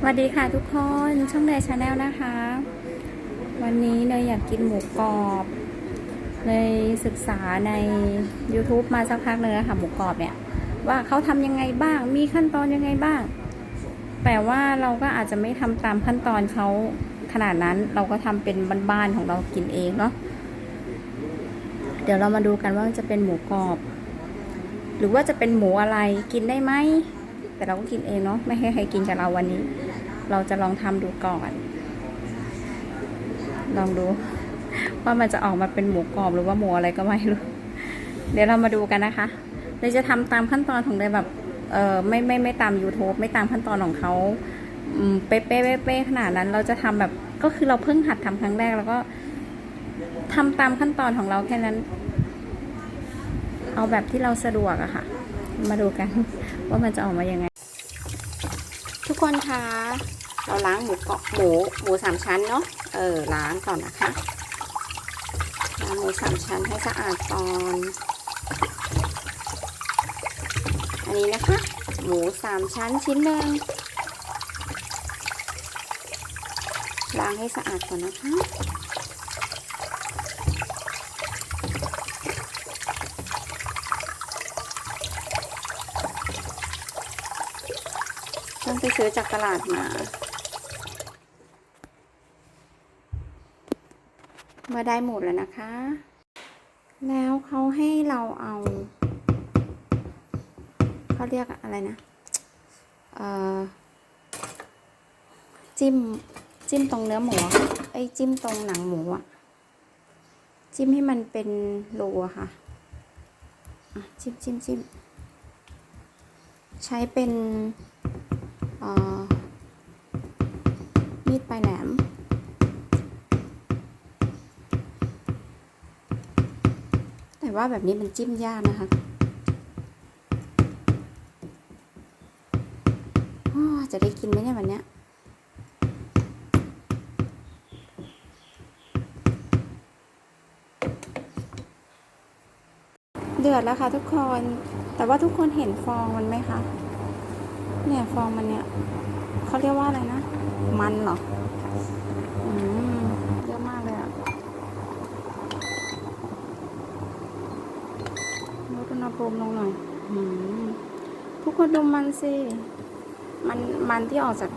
สวัสดีค่ะทุกคนช่องเนยชาแนลนะคะ วันนี้เนยอยากกินหมูกรอบเนยศึกษาใน YouTube มาสักพักเลยค่ะหมูกรอบเนี่ย ว่าเขาทำยังไงบ้าง มีขั้นตอนยังไงบ้าง แต่ว่าเราก็อาจจะไม่ทำตามขั้นตอนเขาขนาดนั้นเราก็ทำเป็นบ้านๆของเรากินเองเนาะเดี๋ยวเรามาดูกันว่าจะเป็นหมูกรอบ หรือว่าจะเป็นหมูอะไรกินได้ไหมแต่เราก็กินเองเนาะไม่ให้ใครกินกับเราวันนี้ เราจะลองทำดูก่อน ลองดู ว่ามันจะออกมาเป็นหมูกรอบหรือว่าหมูอะไรก็ไม่รู้ เดี๋ยวเรามาดูกันนะคะเราจะทำตามขั้นตอนของเลยแบบเออไม่ไม่ไม่ตาม YouTube ไม่ตามขั้นตอนของเขาเป๊ะเป๊ะเป๊ะขนาดนั้น เราจะทำแบบก็คือเราเพิ่งหัดทำครั้งแรกแล้วก็ทำตามขั้นตอนของเราแค่นั้น เอาแบบที่เราสะดวกอะค่ะ มาดูกันว่ามันจะออกมายังไง คนคะเราล้างหมูเกาะหมูหมูสามชั้นเนาะเออล้างก่อนนะคะล้างหมูสามชั้นให้สะอาดก่อนอันนี้นะคะ หมูสามชั้นชิ้นหนึ่งล้างให้สะอาดก่อนนะคะ ต้องไป ซื้อจากตลาดมา เมื่อได้หมดแล้วนะคะ แล้วเขาให้เราเอาเขาเรียกอะไรนะ เอ่อ จิ้ม จิ้มตรงเนื้อหมูไอ้จิ้มตรงหนังหมูอะจิ้มให้มันเป็นรูค่ะอะจิ้มจิ้มจิ้มใช้เป็น มีดปลายแหลม แต่ว่าแบบนี้มันจิ้มยากนะคะจะได้กินไหมเนี่ยวันเนี้ยเดือดแล้วค่ะทุกคน แต่ว่าทุกคนเห็นฟองมันไหมคะ เนี่ยฟองมันเนี่ยเขาเรียกว่าอะไรนะ มันเหรออืมเยอะมากเลยอะลดอุณหภูมิลงหน่อยอืมทุกคนดูมันสิ มันมันที่ออกจาก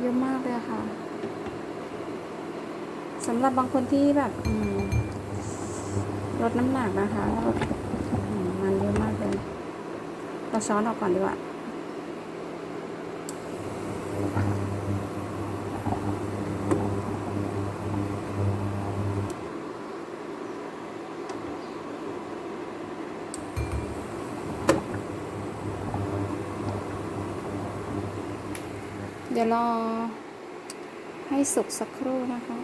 เยอะมากเลยค่ะสำหรับบางคนที่แบบลดน้ำหนักนะคะลด อืมมันเยอะมากเลย เราช้อนออกก่อนดีกว่าเดี๋ยวรอให้สุกสักครู่นะคะ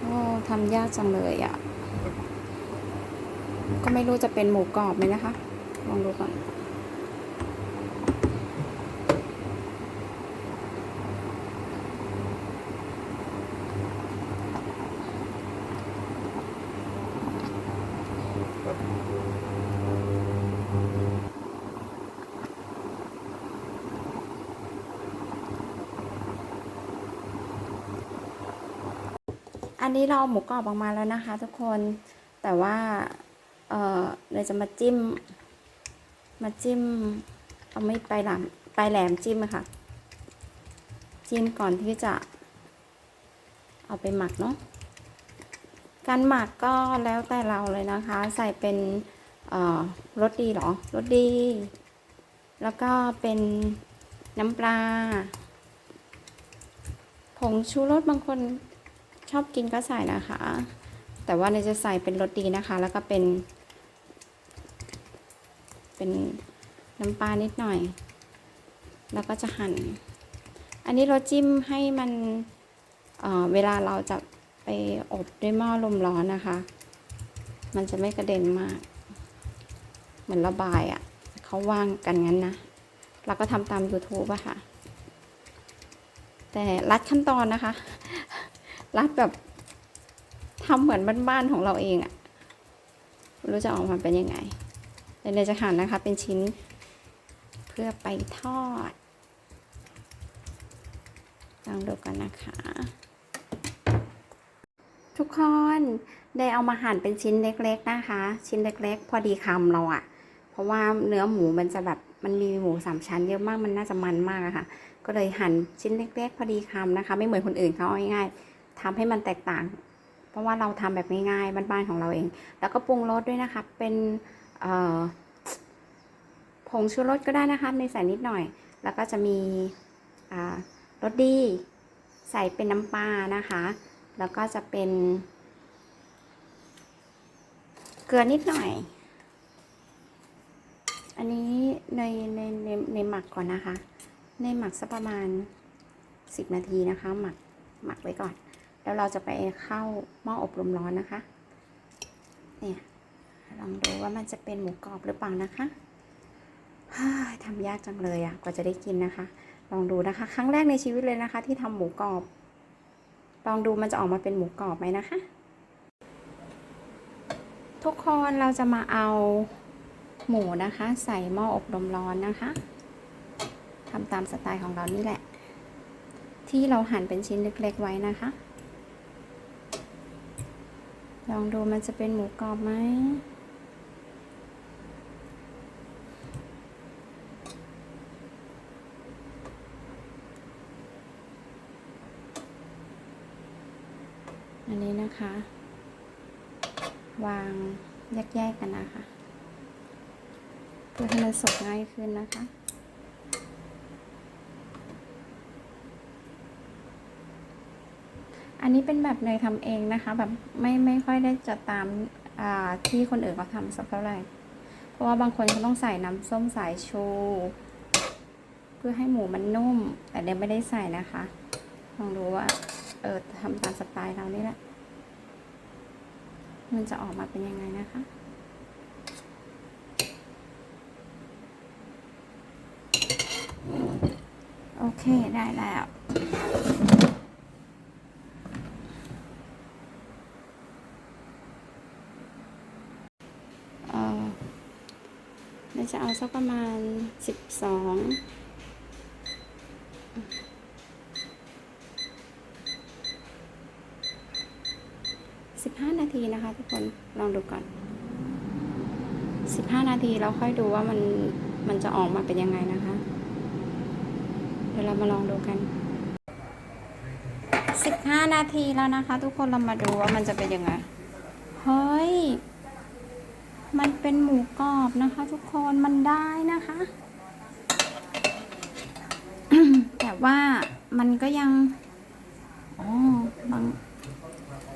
โอ้ทำยากจังเลยอะ่ะ ก็ไม่รู้จะเป็นหมูกรอบไหมนะคะ ลองดูก่อน อันนี้เราหมูกรอบออกมาแล้วนะคะ ทุกคนแต่ว่า เออเราจะมาจิ้ม มาจิ้ม เอาไม่ปลายแหลมปลายแหลมจิ้มอะค่ะ จิ้มก่อนที่จะ เอาไปหมักเนาะการหมักก็แล้วแต่เราเลยนะคะ ใส่เป็นรสดีหรอรสดี แล้วก็เป็นน้ำปลา ผงชูรสบางคนชอบกินก็ใส่นะคะ แต่ว่าเนี่ยจะใส่เป็นรสดีนะคะ แล้วก็เป็น เป็นน้ำปลานิดหน่อย แล้วก็จะหั่น อันนี้เราจิ้มให้มันเเวลาเราจะไปอบด้วยหม้อลมร้อนนะคะ มันจะไม่กระเด็นมาก เหมือนระบายอะ่ะเขาว่างกันงั้นนะ เราก็ทำตาม YouTube อะค่ะ แต่รัดขั้นตอนนะคะ รัดแบบทำเหมือนบ้านๆของเราเองอะไม่รู้จะออกมาเป็นยังไง เดี๋ยวจะหั่นนะคะเป็นชิ้นเพื่อไปทอดลองดูกันนะคะ ทุกคนได้เอามาหั่นเป็นชิ้นเล็ก ๆนะคะ ชิ้นเล็ก ๆ พอดีคำเราอะเพราะว่าเนื้อหมูมันจะแบบมันมีหมูสามชั้นเยอะมากมันน่าจะมันมากอะค่ะ ก็เลยหั่นชิ้นเล็ก ๆ พอดีคำนะคะ ไม่เหมือนคนอื่นเขาเอาง่ายๆทำให้มันแตกต่าง เพราะว่าเราทำแบบง่ายๆบ้านๆของเราเอง แล้วก็ปรุงรสด้วยนะคะ เป็น ผงชูรสก็ได้นะคะในใส่นิดหน่อย แล้วก็จะมีรสดีใส่เป็นน้ำปลานะคะ แล้วก็จะเป็น เกลือนิดหน่อย อันนี้ในในในในหมักก่อนนะคะ ในหมักสักประมาณ10นาทีนะคะ หมักหมักไว้ก่อน แล้วเราจะไปเข้าหม้ออบลมร้อนนะคะ เนี่ย ลองดูว่ามันจะเป็นหมูกรอบหรือเปล่านะคะฮ่าทำยากจังเลยอะ่ะกว่าจะได้กินนะคะ ลองดูนะคะ ครั้งแรกในชีวิตเลยนะคะ ที่ทำหมูกรอบ ลองดูมันจะออกมาเป็นหมูกรอบไหมนะคะ ทุกคนเราจะมาเอาหมูนะคะ ใส่หม้ออบลมร้อนนะคะทำตามสไตล์ของเรานี่แหละ ที่เราหั่นเป็นชิ้นเล็กๆไว้นะคะ ลองดูมันจะเป็นหมูกรอบไหม อันนี้นะคะ วางแยกๆกันนะคะ เพื่อให้มันสุกง่ายขึ้นนะคะอันนี้เป็นแบบเนยทำเองนะคะ แบบไม่ไม่ค่อยได้จะตามอ่าที่คนอื่นเขาทำสักเท่าไหร่ เพราะว่าบางคนเขาต้องใส่น้ำส้มสายชู เพื่อให้หมูมันนุ่ม แต่เดี๋ยวไม่ได้ใส่นะคะ ลองดูว่า เออทำตามสไตล์เรานี่แหละ มันจะออกมาเป็นยังไงนะคะโอเค ได้แล้ว เออเราจะเอาสักประมาณสิบสองสิบห้านา ทุกคนลองดูก่อนสิบห้านาทีเราค่อยดูว่ามันมันจะออกมาเป็นยังไงนะคะ เดี๋ยวเรามาลองดูกันสิบห้านาทีแล้วนะคะ ทุกคนเรามาดูว่ามันจะเป็นยังไง เฮ้ย มันเป็นหมูกรอบนะคะ ทุกคนมันได้นะคะ แต่ว่ามันก็ยังอ๋อบาง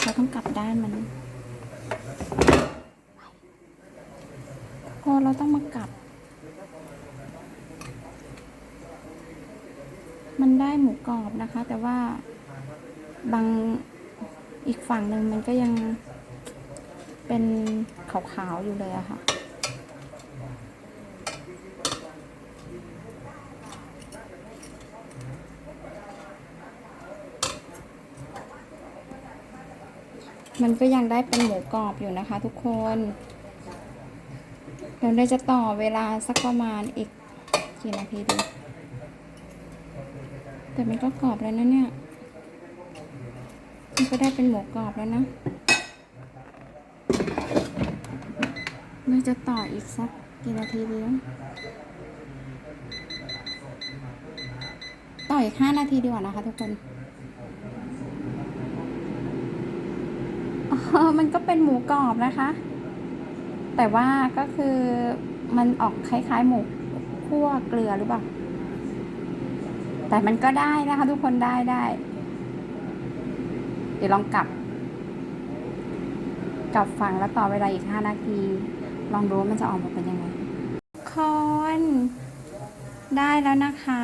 เราต้องกลับด้านมัน ก็เราต้องมากลับ มันได้หมูกรอบนะคะ แต่ว่าบางอีกฝั่งหนึ่งมันก็ยังเป็นขาวๆอยู่เลยอะค่ะ มันก็ยังได้เป็นหมูกรอบอยู่นะคะทุกคนเดี๋ยวเราจะต่อเวลาสักประมาณอีกกี่นาทีดีแต่มันก็กรอบแล้วนะเนี่ยมันก็ได้เป็นหมูกรอบแล้วนะเราจะต่ออีกสักกี่นาทีดีต่ออีกห้านาทีดีกว่านะคะทุกคนอ๋อ มันก็เป็นหมูกรอบนะคะ แต่ว่าก็คือมันออกคล้ายๆ หมูคั่วเกลือหรือเปล่า แต่มันก็ได้นะคะ ทุกคนได้ได้ เดี๋ยวลองกลับ กลับฝั่งแล้วต่อเวลาอีกห้านาที ลองดูว่ามันจะออกมาเป็นยังไงคนได้แล้วนะคะ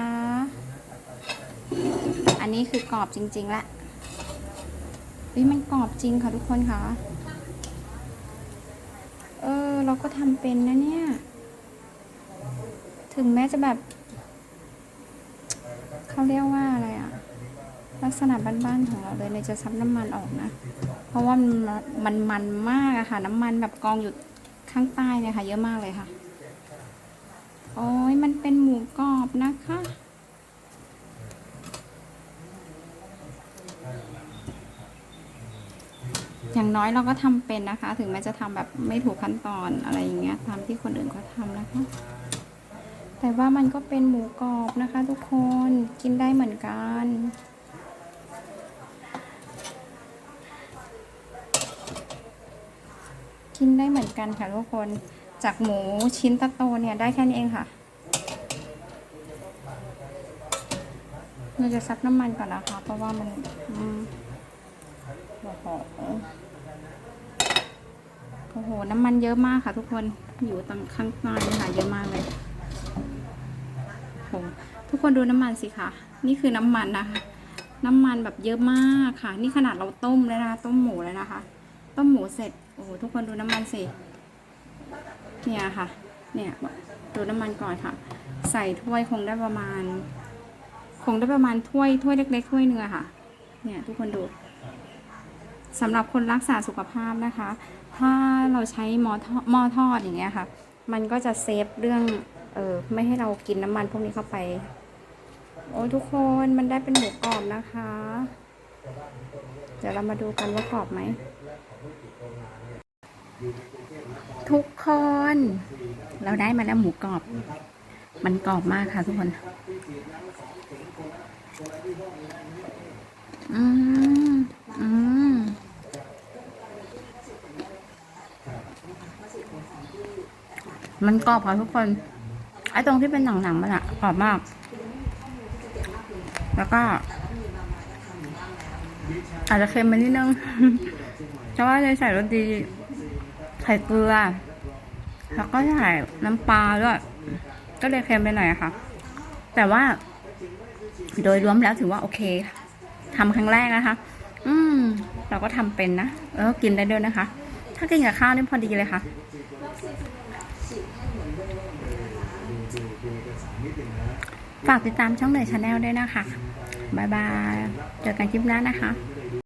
อันนี้คือกรอบจริงๆละ วิมันกรอบจริงค่ะทุกคนค่ะ เออ เราก็ทำเป็นนะเนี่ย ถึงแม้จะแบบ เขาเรียกว่าอะไรอะลักษณะบ้านๆของเราเลยในยจะซับน้ำมันออกนะ เพราะว่ามันมันมันมากอะค่ะ น้ำมันแบบกองอยู่ข้างใต้เนี่ยค่ะ เยอะมากเลยค่ะ โอ้ยมันเป็นหมูกรอบนะคะ อย่างน้อยเราก็ทำเป็นนะคะ ถึงแม้จะทำแบบไม่ถูกขั้นตอนอะไรอย่างเงี้ยตามที่คนอื่นเขาทำนะคะ แต่ว่ามันก็เป็นหมูกรอบนะคะ ทุกคนกินได้เหมือนกันกินได้เหมือนกันค่ะทุกคนจากหมูชิ้นตะโตเนี่ยได้แค่นี้เองค่ะเราจะซับน้ำมันก่อนนะคะ เพราะว่ามันอืม โอ้โห น้ำมันเยอะมากค่ะทุกคน อยู่ตรงข้างใต้เลยค่ะเยอะมากเลยโอ้โหทุกคนดูน้ำมันสิคะนี่คือน้ำมันนะคะ น้ำมันแบบเยอะมากค่ะ นี่ขนาดเราต้มแล้วนะ ต้มหมูแล้วนะคะ ต้มหมูเสร็จ โอ้โห ทุกคนดูน้ำมันสิ เนี่ยค่ะ เนี่ยดูน้ำมันก่อนค่ะ ใส่ถ้วยคงได้ประมาณ คงได้ประมาณถ้วยถ้วยเล็ก ๆ ถ้วยหนึ่งอค่ะ เนี่ยทุกคนดูสำหรับคนรักษาสุขภาพนะคะ ถ้าเราใช้หม้อทอดหม้อทอดอย่างเงี้ยค่ะ มันก็จะเซฟเรื่องเออไม่ให้เรากินน้ำมันพวกนี้เข้าไป โอ้ยทุกคนมันได้เป็นหมูกรอบนะคะ เดี๋ยวเรามาดูกันว่ากรอบไหม ทุกคน เราได้มาแล้วหมูกรอบ มันกรอบมากค่ะทุกคน อืม อืม มันกรอบค่ะทุกคน ไอ้ตรงที่เป็นหนังๆมันอะกรอบมาก แล้วก็ อาจจะเค็มไปนิดนึงเพราะว่าเลยใส่รสดีใส่เกลือ แล้วก็ใส่น้ำปลาด้วย ก็เลยเค็มไปหน่อยค่ะ แต่ว่า โดยรวมแล้วถือว่าโอเคทำครั้งแรกนะคะ อืม เราก็ทำเป็นนะ แล้วก็กินได้ด้วยนะคะ ถ้ากินกับข้าวนี่พอดีเลยค่ะ ฝากติดตามช่องเหนือชาแนลด้วยนะคะ บ๊ายบาย เจอกันคลิปหน้านะคะ